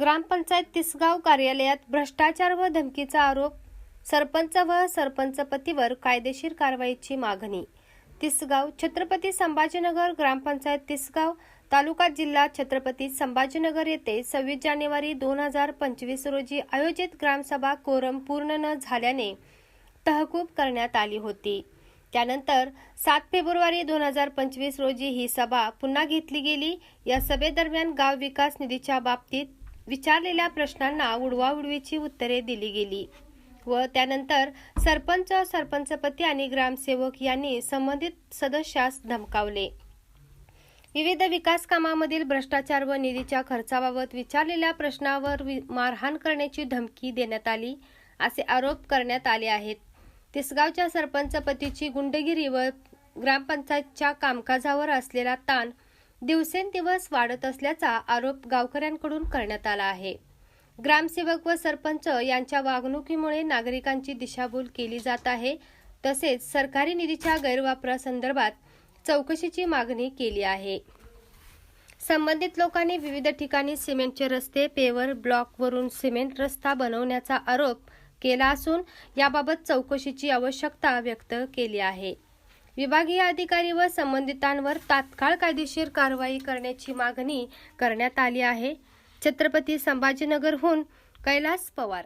ग्रामपंचायत तिसगाव कार्यालयात भ्रष्टाचार व धमकीचा आरोप सरपंच व सरपंच पतीवर कायदेशीर कारवाईची मागणी. तिसगाव छत्रपती संभाजीनगर ग्रामपंचायत तिसगाव तालुका जिल्हा छत्रपती संभाजीनगर येथे सव्वीस जानेवारी दोन हजार पंचवीस रोजी आयोजित ग्रामसभा कोरम पूर्ण न झाल्याने तहकूब करण्यात आली होती. त्यानंतर सात फेब्रुवारी दोन हजार पंचवीस रोजी ही सभा पुन्हा घेतली गेली. या सभेदरम्यान गाव विकास निधीच्या बाबतीत विचारलेल्या प्रश्नांना उडवाउडवीची उत्तरे दिली गेली व त्यानंतर सरपंच सरपंचपती आणि ग्रामसेवक यांनी संबंधित सदस्यास धमकावले. विविध विकास कामामधील भ्रष्टाचार व निधीच्या खर्चाबाबत विचारलेल्या प्रश्नावर वि- मारहाण करण्याची धमकी देण्यात आली असे आरोप करण्यात आले आहेत. तिसगावच्या सरपंचपतीची गुंडगिरी व ग्रामपंचायतच्या कामकाजावर असलेला ताण दिवसेंदिवस वाढत असल्याचा आरोप गावकऱ्यांकडून करण्यात आला आहे. ग्रामसेवक व सरपंच यांच्या वागणुकीमुळे नागरिकांची दिशाभूल केली जात आहे. तसेच सरकारी निधीच्या गैरवापरासंदर्भात चौकशीची मागणी केली आहे. संबंधित लोकांनी विविध ठिकाणी सिमेंटचे रस्ते पेवर ब्लॉकवरून सिमेंट रस्ता बनवण्याचा आरोप केला असून याबाबत चौकशीची आवश्यकता व्यक्त केली आहे. विभागीय अधिकारी व संबंधितांवर तात्काळ कायदेशीर कारवाई करण्याची मागणी करण्यात आली आहे. छत्रपती संभाजीनगरहून कैलास पवार